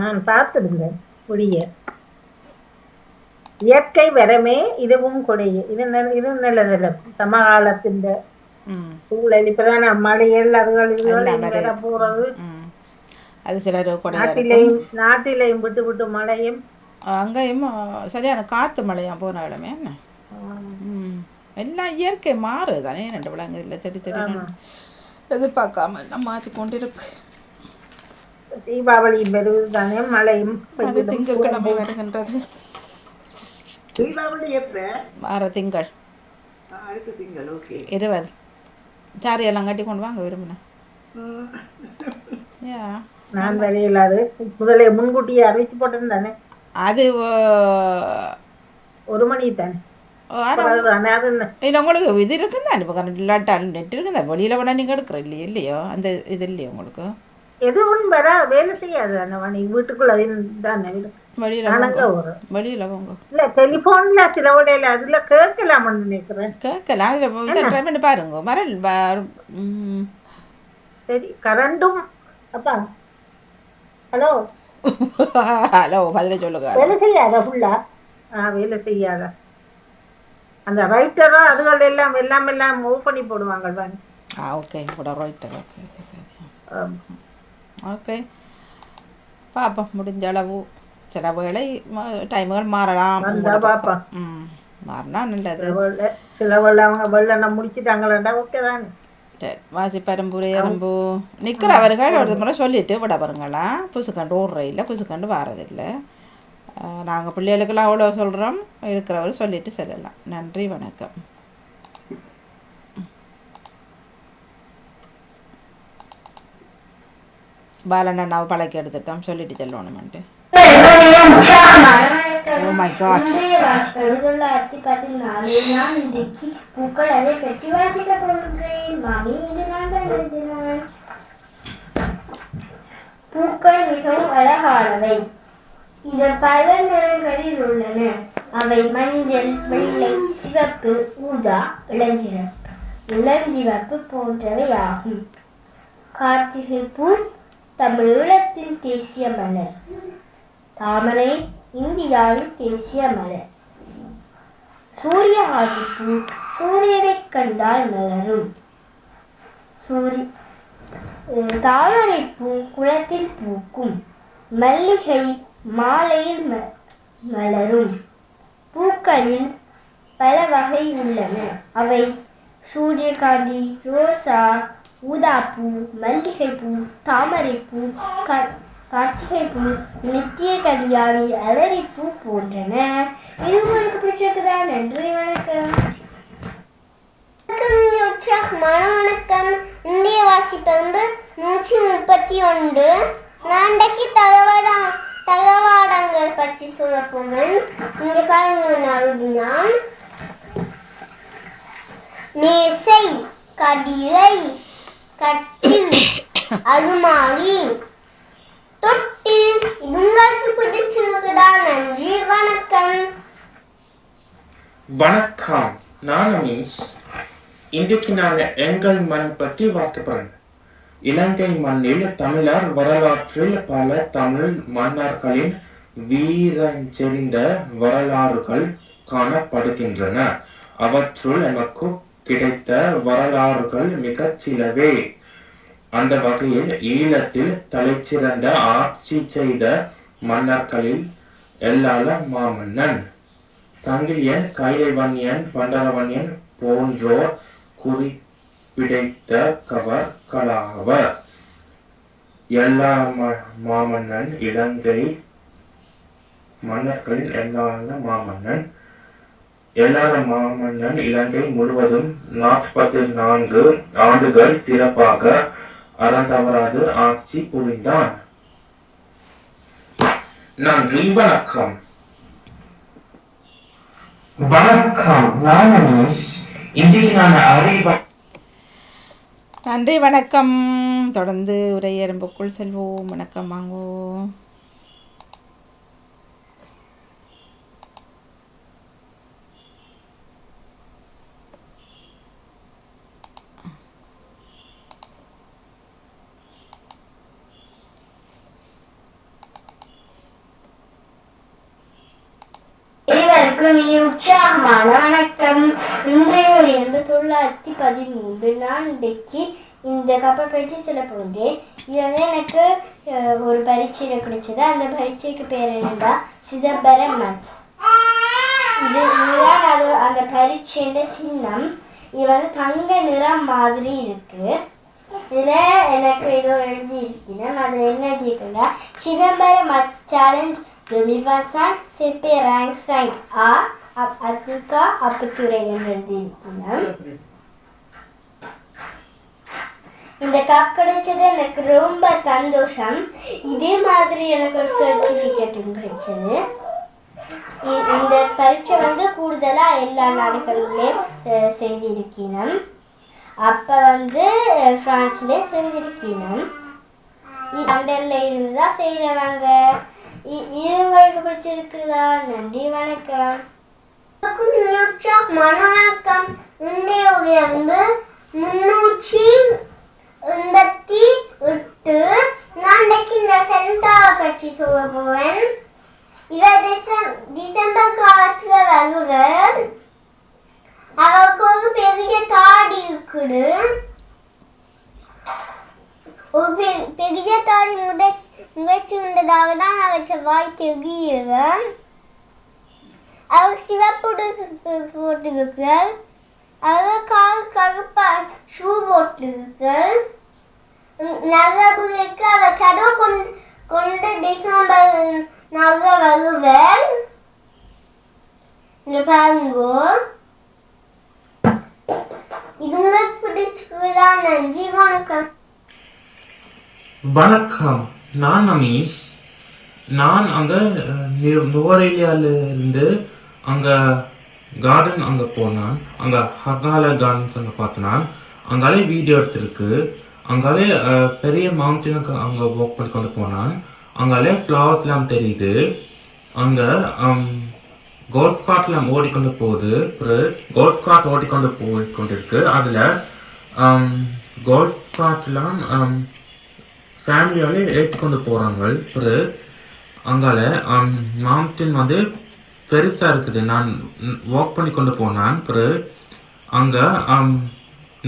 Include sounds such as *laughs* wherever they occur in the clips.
நான் பார்த்திருந்தேன். கொடிய இயற்கை வரமே இதுவும் கொடிய. இது இது நல்லதில்ல சமகாலத்தின் சூழல் இப்பதானே மலைகள் அதுகள் இதுகள் போறது. அது சிலர் நாட்டிலையும் நாட்டிலையும் விட்டு விட்டு மழையும். அங்கேயும் சரியான காற்று மழையாக போன இடமே என்ன எல்லாம் இயற்கை மாறுது தானே ரெண்டு விலங்கு இல்லை செடி செடி எதிர்பார்க்காம எல்லாம் மாற்றி கொண்டு இருக்கு தீபாவளி பெருது தானே மழையும் அது. திங்கட்கிழமை வருகின்றது. தீபாவளி எப்ப? வார திங்கள். அடுத்த திங்கள் ஓகே. இருபது. சாரி எல்லாம் கட்டி கொண்டு வாங்க விரும்பினேன் நான் வரையில் அது முதலே முன்கூட்டியே அறிவிச்சு போட்டிருந்தானே. அது ஒரு மணி. தானே? இல்லை உங்களுக்கு இது இருக்குந்தா இப்போ கரண்ட் இல்லாட்டால் நெட் இருக்குதா? வெளியில் வேணா நீங்கள் எடுக்கிற இல்லையோ இல்லையோ? அந்த இது இல்லையோ உங்களுக்கு? எதுவும் வர வேலை செய்யாது அந்த மணி வீட்டுக்குள்ள இல்ல டெலிபோன்ல சில விடையில அதுல கேட்கலாம்னு நினைக்கிறேன். கேட்கலாம் அதில் ட்ரை பண்ணி பாருங்க. மரல். சரி கரண்டும் அப்பா. ஹலோ. ஹலோ பதிலை சொல்லுங்க வேலை செய்யாத ஃபுல்லா ஆ வேலை செய்யாத? அந்த ரைட்டரா அதுகள் எல்லாம் எல்லாம் எல்லாம் மூவ் பண்ணி போடுவாங்க வாங்க ஆ ஓகே கூட ரைட்டர் ஓகே ஓகே பார்ப்போம் முடிஞ்ச அளவு சில வேளை டைமுகள் மாறலாம். ம் மாறினா நல்லது சில வேளை அவங்க வெள்ளம் முடிச்சிட்டாங்களா ஓகே தானே சரி வாசி பரம்பு எறும்பு நிற்கிறவர்கள் ஒரு முறை சொல்லிட்டு விட பாருங்களா புசுக்கண்டு ஓடுற இல்லை புசுக்கண்டு வாரதில்லை நாங்கள் பிள்ளைகளுக்கெல்லாம் அவ்வளோ சொல்கிறோம் இருக்கிறவர் சொல்லிட்டு செல்லலாம் நன்றி வணக்கம் பாலன் அண்ணாவை பழக்கி எடுத்துட்டோம். சொல்லிட்டு செல்லணுமென்ட்டு. ஓ மை காட் தொள்ளாயிரத்தி பதினாலு நான் இன்றைக்கு பூக்கள் அதை பற்றி வாசிக்க போகிறேன் மாமி இது நான் எழுதினான் பூக்கள் மிகவும் அழகானவை. இது பல நிறங்களில் உள்ளன. அவை மஞ்சள் வெள்ளை சிவப்பு ஊதா இளஞ்சிவப்பு இளஞ்சிவப்பு போன்றவை ஆகும் கார்த்திகை பூ தமிழீழத்தின் தேசிய மலர் தாமரை இந்தியாவின் தேசிய மலர் சூரிய ஆதிப்பு சூரியனை கண்டால் மலரும் சூரி தாமரை பூ குளத்தில் பூக்கும். மல்லிகை மாலையில் ம- மலரும். பூக்களில் பல வகை உள்ளன. அவை சூரியகாந்தி ரோசா ஊதாப்பூ மல்லிகைப்பூ தாமரைப்பூ கார்த்திகைப்பூ நித்திய கல்யாணி அலரிப்பூ போன்றன. இது உங்களுக்கு பிடிச்சிருக்குதா? நன்றி வணக்கம். மன உற்சாகமான வணக்கம். இந்திய வாசிப்பு வந்து நூற்றி முப்பத்தி ஒன்று. நாண்டைக்கு தகவலா தகவாடங்கள் பற்றி சொல்ல போவேன் இங்க பாருங்க நான். மேசை கடிகை கட்டில் அலுமாரி தொட்டு உங்களுக்கு பிடிச்சிருக்குதா நன்றி வணக்கம். வணக்கம். நான் அமீஷ் இன்றைக்கு நான் எங்கள் மண் பற்றி வாசிக்கிறேன் இலங்கை மண்ணில் தமிழர் வரலாற்றில் பல தமிழ் மன்னர்களின் வீரஞ்செறிந்த வரலாறுகள் காணப்படுகின்றன. அவற்றுள் எனக்கு கிடைத்த வரலாறுகள் மிகச் சிலவே. அந்த வகையில் ஈழத்தில் தலைச்சிறந்த ஆட்சி செய்த மன்னர்களில் எல்லால மாமன்னன். சங்கிலியன் கைலைவன்யன் பண்டரவன்யன் போன்றோர் குறிப்பிடைத்த கவர்களாவர் எல்லா மாமன்னன் இலங்கை மன்னர்களில் எல்லால மாமன்னன். எல்லார மாமன்னன் இலங்கை முழுவதும் நாற்பத்தி நான்கு ஆண்டுகள் சிறப்பாக அறந்தவராது ஆட்சி புரிந்தான். நன்றி வணக்கம். வணக்கம் நான் அனீஷ் இன்றைக்கு நான் அறிவ நன்றி வணக்கம். தொடர்ந்து உரையரம்புக்குள் செல்வோம். வணக்கம் வாங்கோ. அனைவருக்கும் இனி உற்சாகமான வணக்கம். இன்றைய ஒரு எண்பத்தி தொள்ளாயிரத்தி பதிமூன்று நான் இன்றைக்கு இந்த கப்பை பற்றி சொல்ல போகிறேன் இது வந்து எனக்கு ஒரு பரீட்சையில் கிடைச்சது. அந்த பரீட்சைக்கு பேர் என்னடா சிதம்பரம் மட்ஸ் இது இதுதான் அது அந்த பரீட்சைன்ற சின்னம். இது வந்து தங்க நிறம் மாதிரி இருக்கு. இதில் எனக்கு ஏதோ எழுதி இருக்கேன் அது என்ன எழுதியிருக்குன்னா Chidambaram maths challenge 2025 CP rank 5 A அப் அப்புத்துறை என்று இந்த கப் கிடைச்சது எனக்கு ரொம்ப சந்தோஷம் இதே மாதிரி எனக்கு ஒரு சர்டிஃபிகேட்டும் கிடைச்சது இ- இந்த பரீட்சை வந்து கூடுதலா எல்லா நாடுகளிலும் செய்திருக்கணும் அப்ப வந்து ஃப்ரான்ஸ்லேயே செஞ்சிருக்கணும் லண்டன்ல இருந்து தான் செய்யறவங்க இது உங்களுக்கு பிடிச்சிருக்குதா நன்றி வணக்கம். வணக்கம் இன்றைய உயர்ந்து முன்னூற்றி எண்பத்தி எட்டு. நாளைக்கு இந்த சென்டாவை பற்றி சொல்ல போவேன் இவர் டிசம் டிசம்பர் காலத்துல வருவர். அவருக்கு ஒரு பெரிய தாடி இருக்குது. ஒரு பெ- பெரிய தாடி முடைச்சு முளைச்சுண்டதாக தான் அவர் செவ்வாய் தெரியுவர் அவர் சிவப்பு போட்டிருக்கிறார் அவர் கால் கருப்பா ஷூ போட்டிருக்கிறார் நகருக்கு அவர் கதவு கொண்டு கொண்டு டிசம்பர் நாக வருவர் இங்க பாருங்க இது உங்களுக்கு பிடிச்சிருக்குதா நன்றி வணக்கம் வணக்கம். நான் அமீஷ் நான் அங்கே அஹ், நு- இருந்து கார்டன் அங்கே போனான். அங்கே ஹகால கார்டன்ஸ் அங்கே பார்த்தனான். அங்காலே வீடியோ எடுத்திருக்கு. அங்காலே பெரிய மவுண்டனுக்கு அங்கே ஒர்க் பண்ணி கொண்டு போனான். அங்காலே ஃப்ளவர்ஸ்லாம் தெரியுது. அங்கே கோல்ஃப் கார்ட்லாம் ஓடிக்கொண்டு போகுது. ஒரு கோல்ஃப் கார்ட் ஓடிக்கொண்டு போய் கொண்டிருக்கு. அதில் கோல்ஃப் கார்ட்லாம் ஃபேமிலியாலே ஏற்றிக்கொண்டு போகிறாங்க ஒரு அங்கால மவுண்டன் வந்து பெருசாக இருக்குது. நான் வாக் பண்ணி கொண்டு போனேன். பிறகு அங்கே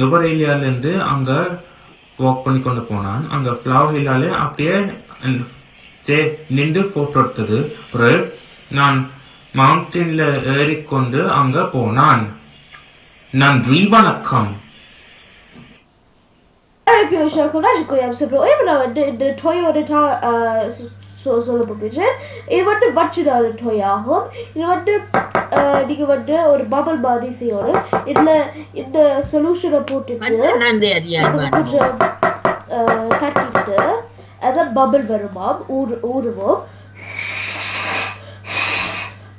நுபரேலியாலேருந்து அங்கே வாக் பண்ணி கொண்டு போனான். அங்கே ஃப்ளவர் ஹில்லாலே அப்படியே தே நின்று ஃபோட்டோ எடுத்தது. ஒரு நான் மவுண்டனில் ஏறிக்கொண்டு அங்கே போனான். நன்றி வணக்கம். Herregud, körkortet går jag så bra. Jag menar, det, det tar ju det இது வந்து வச்சுடாது டொய் ஆகும் இது வந்து uh, வந்து ஒரு பபிள் மாதிரி செய்யணும் இதுல இந்த சொல்யூஷனை போட்டுட்டு நன்றி அது கொஞ்சம் uh, தட்டிட்டு அதான் பபிள் வருமாம் ஊறு ஊறுவோம்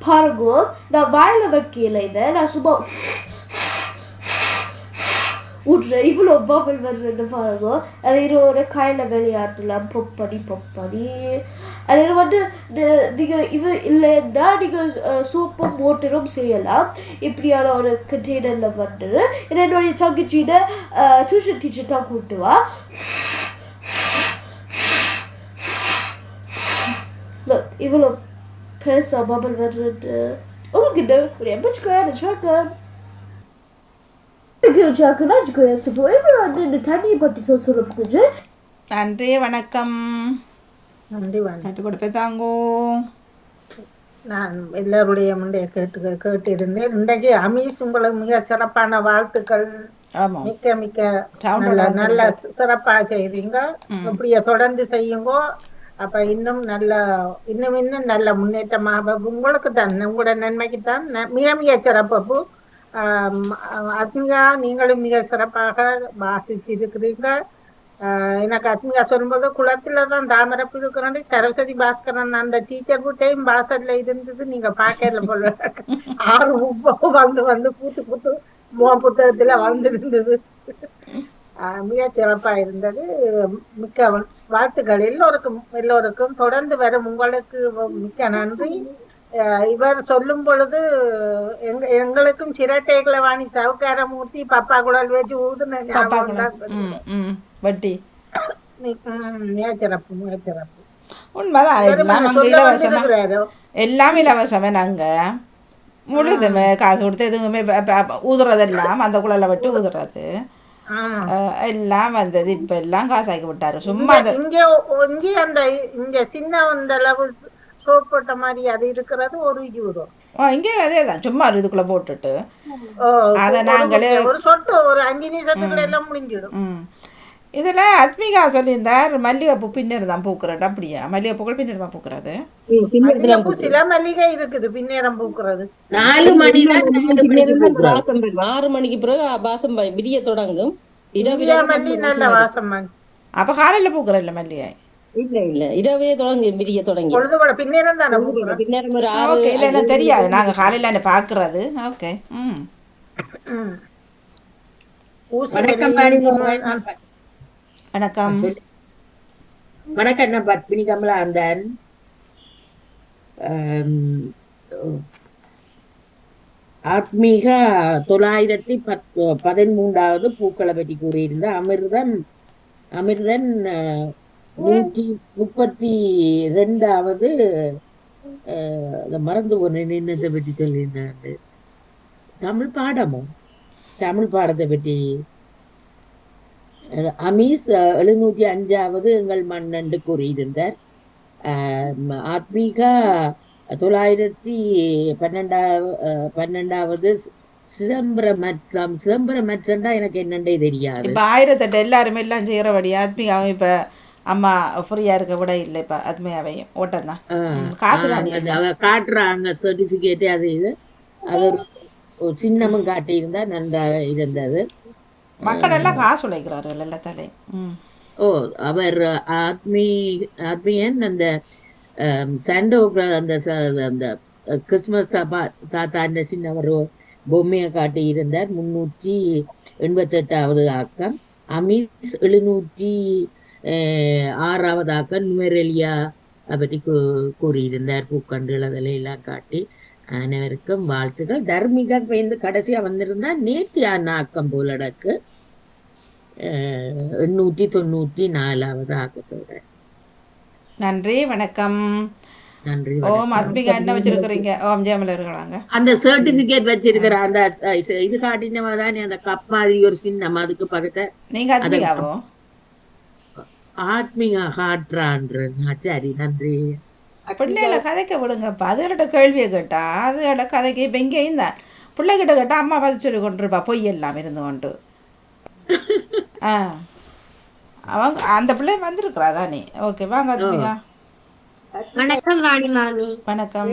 பாருங்க நான் வாயில வைக்கல இதை நான் சும்மா விட்ற இவ்வளோ பபிள் வருதுன்னு பாருங்க. அது ஒரு கையில் விளையாடலாம் பொப் பண்ணி பொப் பண்ணி அது இது வந்து நீங்கள் இது இல்லைன்னா நீங்கள் சூப்பும் மோட்டரும் செய்யலாம். இப்படியான ஒரு கண்டெய்னரில் வந்து என்னுடைய தங்கச்சியில டியூஷன் டீச்சர் தான் கூட்டுவா இவ்வளோ பெருசாக பபிள் வருது உங்களுக்கு என்ன ஒரு எம்பிச்சுக்கோயா எனக்கு ஜாக்குனா வச்சுக்கோ எப்படி வந்து இந்த தண்ணியை பற்றி தான் சொல்ல முடிஞ்சு நன்றி வணக்கம். நன்றி வணக்கம். கட்டு கொடுப்பே தாங்கோ. நான் எல்லாருடைய முந்தைய கேட்டு கேட்டிருந்தேன். இன்றைக்கு அமீஸ் உங்களுக்கு மிக சிறப்பான வாழ்த்துக்கள். மிக்க மிக்க நல்ல நல்லா நல்ல சிறப்பா செய்றீங்க. இப்படியே தொடர்ந்து செய்யுங்க. அப்ப இன்னும் நல்ல இன்னும் இன்னும் நல்ல முன்னேற்றமாக உங்களுக்கு தான் உங்களோட நன்மைக்கு தான் மிக மிக சிறப்பு. அத்மிகா ஆத்மிகா நீங்களும் மிக சிறப்பாக வாசிச்சு இருக்கிறீங்க ஆஹ் எனக்கு ஆத்மிகா சொல்லும்போது குளத்துல தான் தாமரப்பு இருக்கிறோம் சரஸ்வதி பாஸ்கரன் அந்த டீச்சர் டைம் வாசல்ல இருந்தது. நீங்க பாக்கல போல ஆறு உப்பு வந்து வந்து பூத்து பூத்து மோ புத்தகத்துல வந்திருந்தது மிக சிறப்பா இருந்தது. மிக்க வாழ்த்துக்கள் எல்லோருக்கும் எல்லோருக்கும். தொடர்ந்து வரும். உங்களுக்கு மிக்க நன்றி. இவர் சொல்லும் பொழுது எங்க எங்களுக்கும் சிரட்டைகளை வாணி சவுக்காரமூர்த்தி பப்பா குழல் வச்சு ஊதுன பாப்பா ஞாபகம் வட்டி மி- ம், மிக சிறப்பு மிக சிறப்பு உண்மைதான் எல்லாம் அங்கே இலவசமாக எல்லாம் இலவசமே நாங்கள் முழுதுமே காசு கொடுத்து எதுவுமே ஊதுறதெல்லாம் அந்த குழலை விட்டு ஊதுறது. எல்லாம் வந்தது இப்போ எல்லாம் காசாக்கி விட்டாரு. சும்மா இங்க இங்கே அந்த இங்க சின்ன அந்த அளவு சோப் போட்ட மாதிரி அது இருக்கிறது ஒரு யூரோ. இங்கே அதே தான் சும்மா இதுக்குள்ளே போட்டுட்டு. அதை நாங்களே ஒரு சொட்டு ஒரு அஞ்சு நிமிஷத்துக்குள்ள எல்லாம் முடிஞ்சிடும். இதில் அத்மிகா சொல்லியிருந்தார் மல்லிகைப்பூ பின்னர் தான் பூக்குறது அப்படியா? மல்லிகைப்பூக்கள் பின்னர் தான் பூக்குறது மல்லிகைப்பூ சில மல்லிகை இருக்குது பின்னேரம் பூக்குறது. நாலு மணி. ஆறு மணிக்கு பிறகு வாசம் வ- விடிய தொடங்கும். இரவு மல்லி நல்ல வாசம் அப்போ காலையில் பூக்குறல்ல மல்லிகை? இல்ல இல்ல. இரவே தொடங்கி விடிய தொடங்கி. பின்னேரம் தானே பூக்குறது பின்னேரம் ஒரு ஆறு ஓகே. இல்லை எனக்கு தெரியாது. நாங்கள் காலையில் பார்க்குறது ஓகே. ம். வணக்கம். வணக்கம். வணக்கம் நான் பத்மினி கமலாந்தன் ஆம், ஆத்மீக தொள்ளாயிரத்தி பத்து பதிமூன்றாவது பூக்களை பற்றி கூறியிருந்த அமிர்தம் அமிர்தன் நூற்றி முப்பத்தி ரெண்டாவது மறந்து போனேன் என்னத்தை பற்றி சொல்லியிருந்தாண்டு தமிழ் பாடமோ தமிழ் பாடத்தை பற்றி. அமீஸ் எழுநூற்றி அஞ்சாவது எங்கள் மன்னன்று கூறியிருந்தார். ஆம், ஆத்மீகா தொள்ளாயிரத்தி பன்னெண்டாவது பன்னெண்டாவது சி- சிதம்பர மத்சம் சிதம்பர மத்சம்டா எனக்கு என்னண்டே தெரியாது. இப்போ ஆயிரத்தெட்டு எல்லாருமே எல்லாம் செய்கிறபடி ஆத்மிகாவும் இப்போ அம்மா ஃப்ரீயாக இருக்க விட இல்லை இப்போ ஆத்மிகாவையும் ஓட்டம் தான் காசு காட்டுறாங்க சர்டிபிகேட் அது இது. அது ஒரு சின்னமும் காட்டியிருந்தா நன்றாக இருந்தது. மக்கள் எல்லாம் காசு உழைக்கிறார்கள் எல்லாத்தாலையும் ஓ அவர் ஆத்மீ ஆத்மீயன் அந்த சாண்டோ அந்த அந்த கிறிஸ்மஸ் தாப்பா தாத்தா அந்த சின்ன ஒரு பொம்மையை காட்டி இருந்தார் முன்னூற்றி எண்பத்தெட்டாவது ஆக்கம். அமீஸ் எழுநூற்றி அஹ், ஆறாவது ஆக்கம் நுமெரெலியா பற்றி கூறியிருந்தார். பூக்கண்டுகள் அதில் எல்லாம் காட்டி அனைவருக்கும் வாழ்த்துக்கள். தர்மிகா வந்து கடைசியா வந்திருந்தா நேர்த்தியான ஆக்கம் போலடக்கு எண்ணூற்றி தொண்ணூற்றி நாலாவது ஆக்கத்தோட நன்றி வணக்கம். நன்றி ஓம் ஆத்மிகா என்ன வச்சிருக்கிறீங்க? ஓம் ஜெயமலர்களாங்க அந்த சர்டிபிகேட் வச்சிருக்கிற அந்த இது காட்டினவ தானே அந்த கப் மாதிரி ஒரு சின்னம் அதுக்கு பக்கத்துல நீங்கள் ஆத்மிகாவோ ஆத்மீக காட்டுறான்ற சரி நன்றி. பிள்ளைகளை கதைக்க விடுங்கப்பா அதுகிட்ட கேள்வியை கேட்டா அதுகிட்ட கதைக்கு இப்போ இங்கேயும் தான் பிள்ளைகிட்ட கேட்டால் அம்மா பதில் சொல்லி கொண்டிருப்பா பொய் எல்லாம் இருந்து கொண்டு. *laughs* ஆ. அவங்க அந்த பிள்ளை வந்திருக்கிறா தானே. ஓகே வாங்க ஆத்மிகா வணக்கம் ராணி மாமி. வணக்கம்?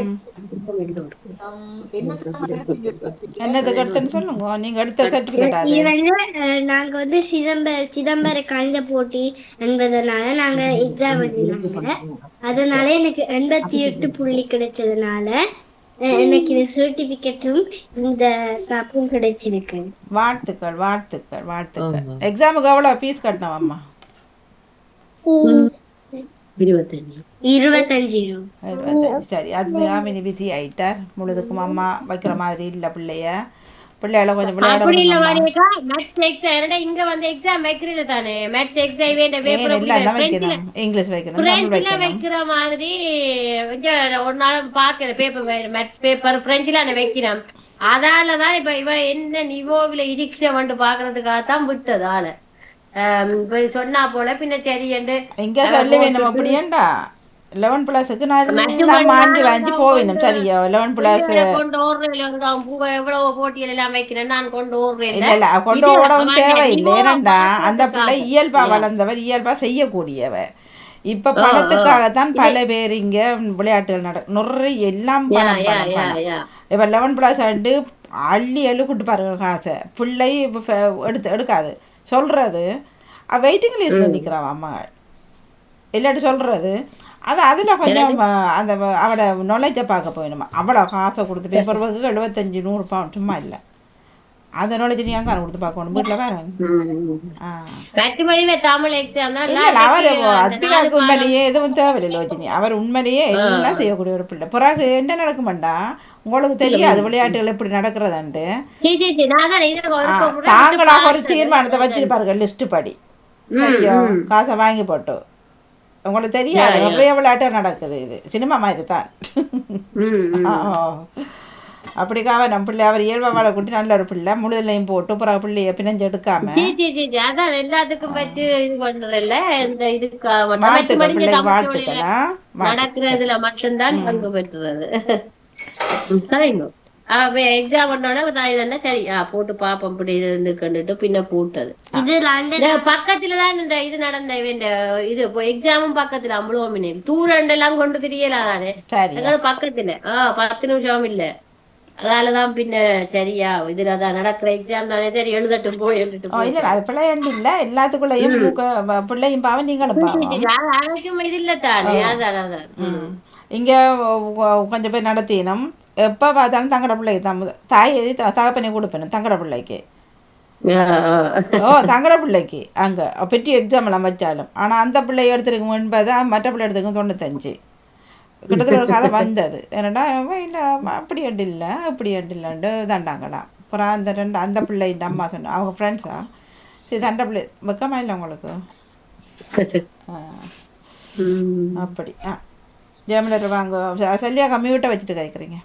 என்னதுக்கு எடுத்துன்னு சொல்லுங்க. இது வந்து அஹ், நாங்க வந்து சிதம்பர சிதம்பர கணித போட்டி என்பதனால நாங்க எக்ஸாம் எழுதினாங்க அதனால எனக்கு எண்பத்தி எட்டு புள்ளி கிடைச்சதுனால அஹ், எனக்கு இந்த சர்டிபிகேட்டும் இந்த கப்பும் கிடைச்சிருக்கு. வாழ்த்துக்கள் வாழ்த்துக்கள் வாழ்த்துக்கள். எக்ஸாமுக்கு எவ்வளோ ஃபீஸ் கட்டணும் அம்மா? இருபத்தஞ்சு. இருபத்தஞ்சு ரூபா. இருபத்தஞ்சு. சரி ஆத்மிகா மினி பிஸி ஆயிட்டார் முழுதுக்கும் அம்மா வைக்கிற மாதிரி இல்லை பிள்ளைய. பிள்ளைகளை கொஞ்சம் விளையாட இங்க வந்து எக்ஸாம் வைக்கிறீங்க தானே? மேத்ஸ் எக்ஸாம் வைக்கணும். இங்கிலீஷ் வைக்கணும் வைக்கிற மாதிரி ஒரு நாள் பாக்குற பேப்பர் மேத்ஸ் பேப்பர் பிரெஞ்சில நான் வைக்கிறேன். அதால தான் இப்ப இவ என்ன நிவோவில இருக்கிறவன்ட்டு பாக்குறதுக்காக தான் விட்டது ஆளு. சொன்னா போல பின்ன சரி என்று இங்கே சொல்லி வேணும் அப்படியேண்டா? லெவன் பிளஸுக்கு நான் நான் வாங்கி போவேணும் சரியா லெவன் பிளஸ் கொண்டு ஓடுறேன் பூங்க எவ்வளவு போட்டிகள் எல்லாம் வைக்கிறேன் நான் கொண்டு ஓடுறேன் இல்ல இல்ல? கொண்டு ஓடவும் தேவையில்லை ஏனண்டா அந்த பிள்ளை இயல்பா வளர்ந்தவர் இயல்பா செய்யக்கூடியவர். இப்ப பணத்துக்காகத்தான் பல பேர் இங்க விளையாட்டுகள் நட நிறைய எல்லாம். இப்ப லெவன் பிளஸ் ஆண்டு அள்ளி எழுக்கிட்டு பாருங்க காசை. பிள்ளை எடுத்து எடுக்காது. சொல்றது. வெயிட்டிங் லிஸ்ட்ல நிக்கிறான் அம்மாள் இல்லாட்டி சொல்றது. அது அதில் கொஞ்சம் அந்த அவட நாலேஜை பார்க்க போயிடுமா. அவ்வளோ காசை கொடுத்து பேப்பர் ஒர்க்கு எழுபத்தஞ்சு நூறு பவுன் சும்மா இல்லை. அந்த நாலேஜ் நீ அங்கே கொடுத்து பார்க்கணும். வீட்டில் வேற ஆ. இல்ல அவர் அத்திகாக்கு உண்மையிலேயே எதுவும் தேவையில்லை லோஜினி அவர் உண்மையிலேயே எல்லாம் செய்யக்கூடிய ஒரு பிள்ளை. பிறகு என்ன நடக்குமாண்டா? உங்களுக்கு தெரியாது விளையாட்டுகள் எப்படி நடக்கிறதாண்டு தாங்களாக ஒரு தீர்மானத்தை வச்சிருப்பாருங்க லிஸ்ட் படி. சரியோ? காசை வாங்கி போட்டு. உங்களுக்கு தெரியாது நிறைய விளையாட்டு நடக்குது இது. சினிமா மாதிரி தான். ஆ, அப்படி கவனம் பிள்ளை அவர் இயல்பா வாழக்கூட்டி நல்ல ஒரு பிள்ளை முழுதலையும் போட்டு பிறகு பிள்ளைய பிணைஞ்சு எடுக்காம அதான் எல்லாத்துக்கும் வச்சு இது பண்றது இல்ல இந்த இதுக்கு வாழ்த்துக்களா நடக்கிறதுல மட்டும்தான் பங்கு பெற்றுறது. எக்ஸாம் பண்ணோட நான் இதென்ன சரி போட்டு பாப்போம். இப்படி இருந்து கண்டுட்டு பின்ன போட்டது. இது பக்கத்துல தான் இந்த இது நடந்த இது எக்ஸாமும் பக்கத்துல அம்பளுவம் தூரண்டு எல்லாம் கொண்டு சரி. எங்களுக்கு பக்கத்துல. ஆஹ் பத்து நிமிஷம் இல்ல. அதாலதான் பின்ன சரியா இதுலதான் நடக்கிற எக்ஸாம் தானே சரி எழுதட்டும் போய் எழுதிட்டு ஓ இல்லை அது பிள்ளையண்டு இல்லை. எல்லாத்துக்குள்ளேயும் பிள்ளையும் பாவம் நீங்களும் இது இல்ல தானே அதான் அதான். இங்கே கொஞ்சம் பேர் நடத்தினோம் எப்போ பார்த்தாலும் தங்கட பிள்ளைக்கு தான் தாய் தகப்பனை கொடுப்பேன் தங்கட பிள்ளைக்கு. ஓ தங்கட பிள்ளைக்கு. அங்கே பெட்டி எக்ஸாம் எல்லாம் வச்சாலும். ஆனால் அந்த பிள்ளை எடுத்துருக்கும் எண்பது மற்ற பிள்ளை எடுத்துக்கும் தொண்ணூத்தஞ்சு. கிட்டத்தட்ட ஒரு கதை வந்தது. என்னடா இல்லை அப்படி அண்டு இல்லை இப்படி அண்டு இல்லைண்டு தாண்டாங்களாம் அப்புறம் அந்த ரெண்டு அந்த பிள்ளை இந்த அம்மா சொன்ன அவங்க ஃப்ரெண்ட்ஸா சரி தண்டை பிள்ளை வெக்கமா இல்லை உங்களுக்கு. அப்படி ஆ. ஜெயமலர் வாங்க. செல்வியா கம்மியூட்டை வச்சுட்டு கேட்குறீங்க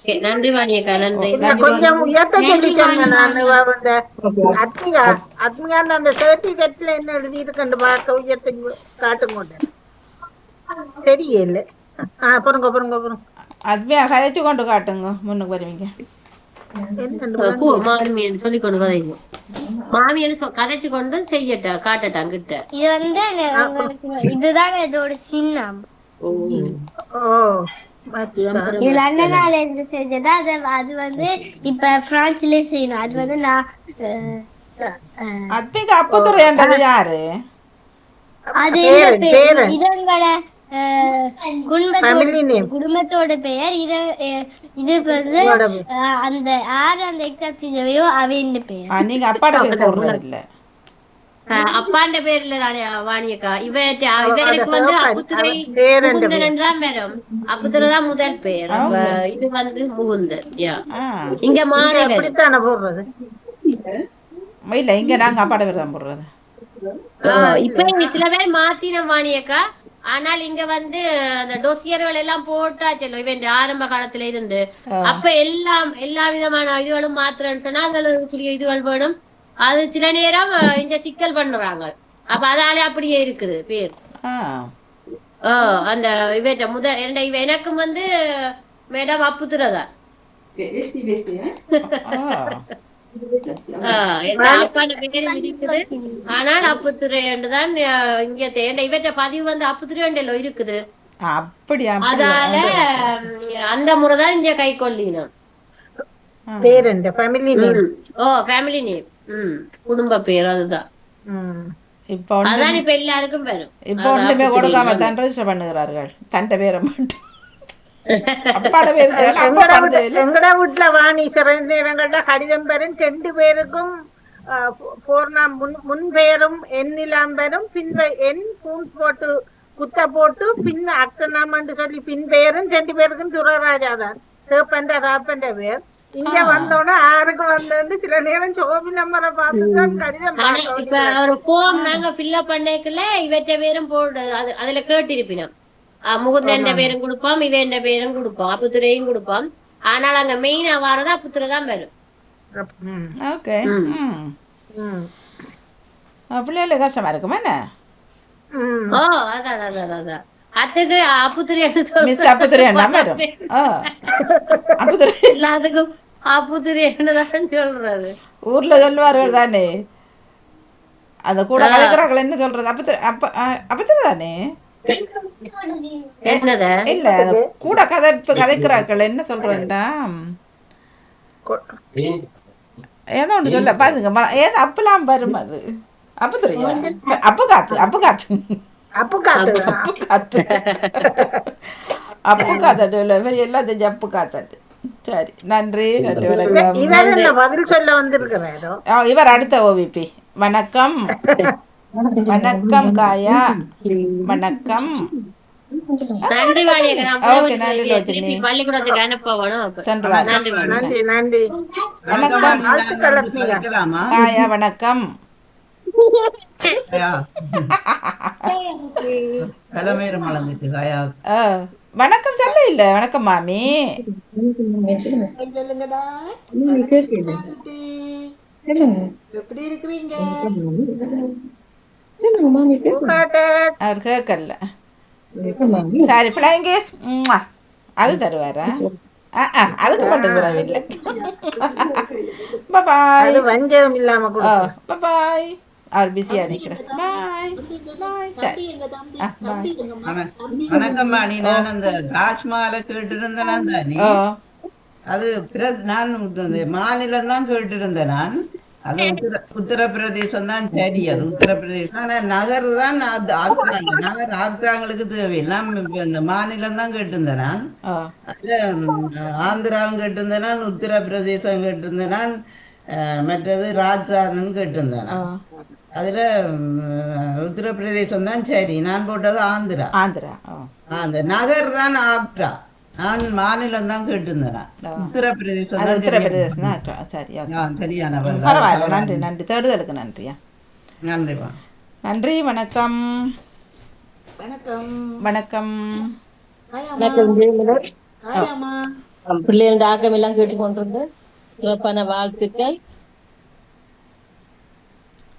Okay, நன்றி கொஞ்சம் உயர்த்த சொல்லிட்டேங்க நான் இந்த அத்மிகா அத்மிகான்னு அந்த சர்டிபிகேட்ல என்ன எழுதி இருக்குன்னு பார்க்க உயர்த்த காட்டுங்க தெரியல. ஆ பொறுங்க பொறுங்க பொறுங்க. அதுமே கதைச்சு கொண்டு காட்டுங்க முன்னுக்கு வருவீங்க. என்னன்னு பூ மாமியன் சொல்லி கொண்டு கதைங்க மாமியன் சொ- கதைச்சு கொண்டு செய்யட்டா காட்டட்டான் கிட்ட இது வந்து இதுதான் இதோட சின்னம். லண்டனால இருந்து செஞ்சது அது அது வந்து இப்ப பிரான்ஸ்லயே செய்யணும். அது வந்து நான் அப்பத்துறையாண்டது யாரு? அது பேர். குடும்பத்தோட பெயர் இது அஹ், இது வந்து பேர். அந்த யார் அந்த எக்ஸாம் செஞ்சவையோ அவையின் பெயர். ஆ, நீங்க அப்பாட பேர் போடுறது இல்ல? அப்பாண்ட பேர்ல வாணியக்கா. இவ இவருக்கு வந்து அப்புத்துறை முகுந்தன் தான் வரும் அப்புத்துறை தான் முதல் பெயர். அப்ப இது வந்து முகுந்தன் இங்க மாறி போடுறது? இல்ல இங்க நாங்க அப்பாட பேர் தான் போடுறது. ஆஹ் இப்ப சில பேர் மாத்தின வாணியக்கா. ஆனால் இங்க வந்து அந்த டொசியர்கள் எல்லாம் போட்டா செல்லும் இவன் ஆரம்ப காலத்துல இருந்து. அப்ப எல்லாம் எல்லா விதமான இதுகளும் மாத்திரன்னு சொன்னா அதுல இதுகள் வேணும். அது சில நேரம் இந்த சிக்கல் பண்ணுறாங்க. அப்ப அதால அப்படியே இருக்குது பேர். அந்த இவன் முத இவ எனக்கும் வந்து மேடம் அப்புத்துறதான் ஆனால் அப்புத்துறை தான் இங்க தேண்ட இவற்ற பதிவு வந்து அப்புத்துறையண்டല്ലോ இருக்குது. அப்படி அப்படி அதால அந்த முறைதான் இங்க கை கொள்ளினோம் பேரண்ட ஃபேமிலி நேம் ஓ ஃபேமிலி நேம் ம் குடும்ப பேர் அதுதான். இப்போ அதான் இப்ப எல்லாருக்கும் வரும். இப்போ ஒண்ணுமே கொடுக்காம தான் ரெஜிஸ்டர் பண்ணுகிறார்கள். தண்டை பேரை மட்டும் அப்பாட பேர் தேவை அப்பா எங்கட வீட்டுல வாணி சிறந்தவங்கள்ட்ட கடிதம் பெறும் ரெண்டு பேருக்கும் ஆஹ், போ- போர்ணா முன் முன் பெயரும் எண்ணிலாம் பெறும் பின் பெ- எண் பூன் போட்டு குத்த போட்டு பின் அக்கனாமன்னு சொல்லி பின் பெயரும் ரெண்டு பேருக்கும் துரராஜா தான் சேப்பண்ட தாப்பண்ட பேர். இங்க வந்தோடனே ஆறுக்கு வந்தோன்னு சில நேரம் சோபி நம்பரை பார்த்து தான் கடிதம் இப்ப ஒரு ஃபார்ம் நாங்க ஃபில்அப் பண்ணக்கல இவற்ற பேரும் போடு அது அதுல கேட்டிருப்பினோம். முகுந்தன் பேரும் கொடுப்போம் இவன் பேரும் கொடுப்போம் அப்புத்துறையும் கொடுப்போம் ஆனால் அங்க மெயினா வாரது அப்புத்துறை தான் வரும் ஓகே பிள்ளைகளுக்கு கஷ்டமா இருக்குமா என்ன ம். ஓ அதான் அதான் அதான் அதுக்கு மிஸ் அப்பத்துறையாண்டா வரும் அப்பத்துறை ஊர்ல சொல்லுவார்கள் தானே அந்த கூட கலைக்கிறார்கள் என்ன சொல்றது அப்பத்துறை அப்ப ஆ, அப்பத்துறை தானே இல்ல கூட கதைப்பு கதைக்கிறார்கள். என்ன சொல்றேன்டா? ஏதோ ஒன்று சொல்ல பாருங்க ஏதோ அப்பெல்லாம் வரும் அது. அப்ப தெரியும் அப்ப காத்து அப்ப காத்து அப்பு காத்து அப்பு காத்து அப்பு காத்தாட்டு எல்லாம் தெரிஞ்சு அப்பு காத்தாட்டு சரி நன்றி நன்றி வணக்கம். இவர் என்ன பதில் சொல்ல வந்திருக்கிறாரோ? ஆ, இவர் அடுத்த ஓவிபி. வணக்கம். *laughs* வணக்கம் காயா. வணக்கம். நன்றி. பள்ளிக்கூடத்துக்கு அனுப்ப வணக்கம். காயா *laughs* வணக்கம். வணக்கம் சொல்ல இல்ல. வணக்கம் மாமி. எப்படி இருக்கிறீங்க? அவர் கேட்கல சரி ஃப்ளைங் கேஸ் அது தருவாரா? அதுக்கு மட்டும் கூட இல்லை. பாய் அது வஞ்சகம் இல்லாம கொடுக்கும் பாய் அவர் பிஸியாக நிற்கிறேன் பாய் பாய் வணக்கம்மா. நீ நான் அந்த தாஜ்மஹாலை கேட்டிருந்தேனா தானே ஓ அது பிர- நான் மாநிலம் தான் கேட்டிருந்தேன் நான். அது உத்தர உத்தரப்பிரதேசம் தான் சரி அது உத்தரப்பிரதேசம். ஆனா நகர் தான் அது ஆக்குறாங்க நகர் ஆக்குறாங்களுக்கு தேவையில்லை இப்ப இந்த மாநிலம் தான் கேட்டிருந்தேன் நான் ஆந்திராவும் கேட்டிருந்தேன் நான் உத்தரப்பிரதேசம் கேட்டிருந்தேன் நான் மற்றது ராஜஸ்தானும் கேட்டிருந்தேன். அதுல உத்தரப்பிரதேசம் தான் சரி. நான் போட்டது ஆந்திரா. ஆந்திரா அந்த நகர் தான் ஆக்ரா. நான் மாநிலம் தான் கேட்டிருந்தேன் நான். உத்தரப்பிரதேசம் உத்தரப்பிரதேசம். சரி ஓகே ஆ, சரியான பதில். பரவாயில்ல நன்றி நன்றி தேடுதலுக்கு நன்றியா நன்றிப்பா நன்றி வணக்கம் வணக்கம் வணக்கம் ஆயாமா பிள்ளைகளோட ஆக்கம் எல்லாம் கேட்டுக்கொண்டிருந்து சிறப்பான வாழ்த்துக்கள்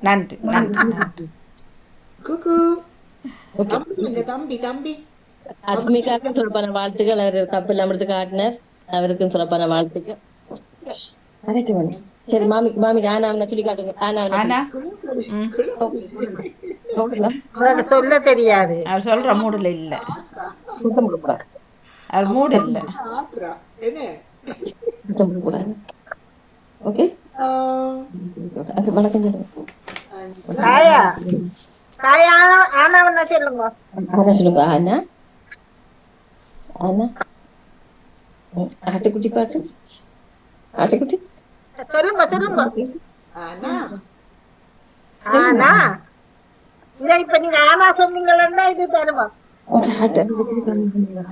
நன்றி நன்றி நன்றி குக்கு தம்பி தம்பி தம்பி அத்மிகாக்கும் சிறப்பான வாழ்த்துக்கள். அவர் கப்பல் அமிர்ந்து காட்டினர். அவருக்கும் சிறப்பான வாழ்த்துக்கள். சரி மாமி மாமி ஆனா சொல்லி காட்டுங்க. ஆனா? சொல்ல தெரியாது. அவர் சொல்ற மூடுல இல்ல. அவர் மூடு இல்ல. ஓகே. வணக்கம் சொல்லுங்க. ஆனா சொல்லுங்க ஆனா. சொல்லுங்க ஆனா ஆனா ம், ஆட்டுக்குட்டி பாட்டு ஆட்டுக்குட்டி சொல்லுங்க சொல்லுங்க ஆனா ஆனா இந்த இப்ப நீங்க ஆனா சொன்னீங்கன்னா இது தருவோம் ஆட்டு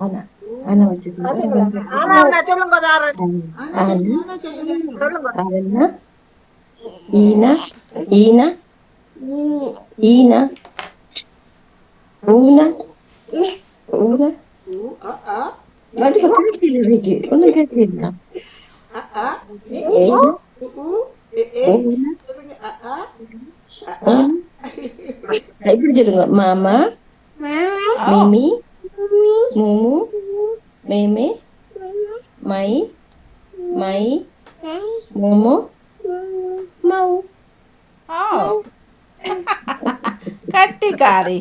ஆனா ஆனா வச்சுக்கோங்க ஆனா சொல்லுங்க தாரன் ஆனா சொல்லுங்க ஆனா ஈனா ஈனா ஈனா ஊனா ஊனா வாட்டி கேட்கல இன்னைக்கு ஒன்றும் கேட்கல ஊனா இப்படி சொல்லுங்க மாமா மிமி மூமு மேமே மை மை மோமோ மௌ ஓ கட்டிக்காரி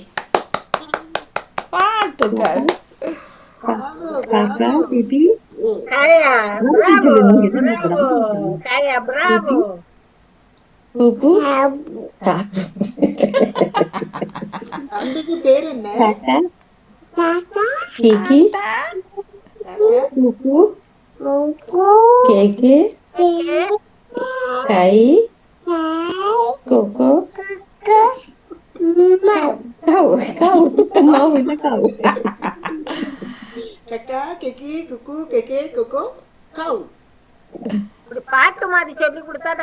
வாழ்த்துக்கள் காக்கா பிபி காயா பிராவோ பிராவோ காயா பிராவோ பூப்பு காக்கா தம்பிக்கு பேர் என்ன காக்கா கிகி பூப்பு கேக்கு கை கோகோ கவு கவு மாவு இல்ல கவு கக்கா கெக்கி குக்கு கெக்கே கொக்கோ கவு. இப்படி பாட்டு மாதிரி சொல்லி கொடுத்தா